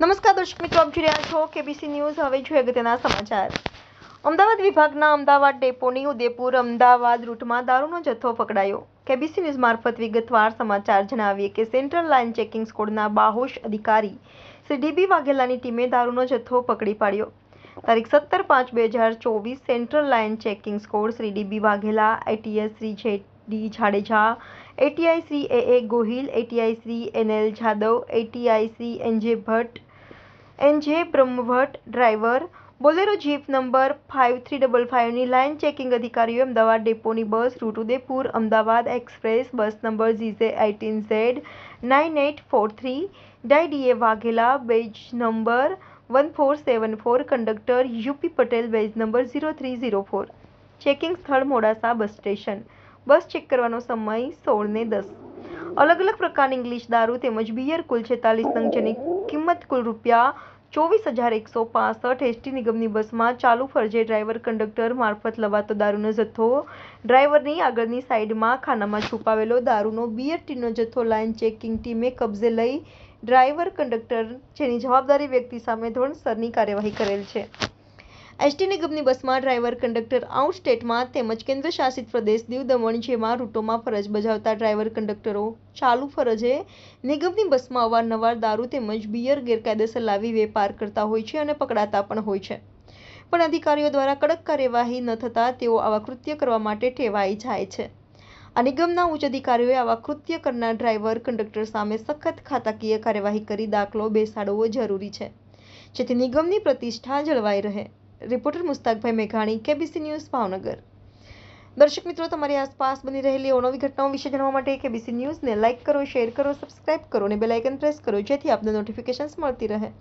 નમસ્કાર દર્શક મિત્રો, આપ જોઈ રહ્યા છો કેબીસી ન્યૂઝ હવે જોઈએ અગત્યના સમાચાર. અમદાવાદ વિભાગના અમદાવાદ ડેપોની ઉદેપુર અમદાવાદ રૂટમાં દારૂનો જથ્થો પકડાયો. કેબીસી ન્યૂઝ મારફત વિગતવાર સમાચાર જણાવીએ કે સેન્ટ્રલ લાઇન ચેકિંગ સ્કોડના બાહોશ અધિકારી શ્રી ડીબી વાઘેલાની ટીમે દારૂનો જથ્થો પકડી પાડ્યો. તારીખ સત્તર પાંચ બે હજાર ચોવીસ central line checking squad Shri DB Vaghela ATS Shri J D Jadeja ATI Shri A A Gohil ATI Shri NL Jadav ATI Shri NJ Bhatt NJ Brahmbhatt driver Bolero jeep number five three double ફાઇવની line checking અધિકારીઓ Ahmedabad ડેપોની bus route Udaipur Ahmedabad express, bus number GJ eighteen Z nine eight four three ડાયડીએ Vaghela, badge number one four seven four conductor UP Patel, badge number zero three zero four checking સ્થળ Modasa bus station. Bus check કરવાનો સમય સોળને દસ. અલગ અલગ પ્રકારની English દારૂ તેમજ beer કુલ છેતાલીસ નંગ જેની કિંમત કુલ રૂપિયા ચોવીસ હજાર એકસો પાસઠ એસટી નિગમની બસમાં ચાલુ ફરજે ડ્રાઈવર કંડક્ટર મારફત લવાતો દારૂનો જથ્થો ડ્રાઈવરની આગળની સાઈડમાં ખાનામાં છુપાવેલો દારૂનો બિયર ટીનો જથ્થો લાઇન ચેકિંગ ટીમે કબજે લઈ ડ્રાઈવર કંડક્ટર જેની જવાબદારી વ્યક્તિ સામે ધોરણસરની કાર્યવાહી કરેલ છે. એસટી નિગમની બસમાં ડ્રાઈવર કંડક્ટર આઉટ સ્ટેટમાં તેમજ કેન્દ્ર શાસિત પ્રદેશ દીવ દમણ જેમાં રૂટોમાં ફરજ બજાવતા ડ્રાઈવર કંડક્ટરો ચાલુ ફરજે નિગમની બસમાં અવારનવાર દારૂ તેમજ બિયર ગેરકાયદેસર લાવી વેપાર કરતા હોય છે અને પકડાતા પણ હોય છે. પણ અધિકારીઓ દ્વારા કડક કાર્યવાહી ન થતાં તેઓ આવા કૃત્ય કરવા માટે ટેવાઈ જાય છે. આ નિગમના ઉચ્ચ અધિકારીઓએ આવા કૃત્ય કરનાર ડ્રાઈવર કંડક્ટર સામે સખત ખાતાકીય કાર્યવાહી કરી દાખલો બેસાડવો જરૂરી છે. જેથી નિગમની પ્રતિષ્ઠા જળવાઈ રહે. રિપોર્ટર મુસ્તાકભાઈ મેઘાણી, કેબીસી ન્યૂઝ, ભાવનગર. દર્શક મિત્રો, તમારી આસપાસ બની રહેલી અવનવી ઘટનાઓ વિશે જાણવા માટે કેબીસી ન્યૂઝને લાઇક કરો, શેર કરો, સબસ્ક્રાઇબ કરો અને બેલાઇકન પ્રેસ કરો, જેથી આપને નોટિફિકેશન્સ મળતી રહે.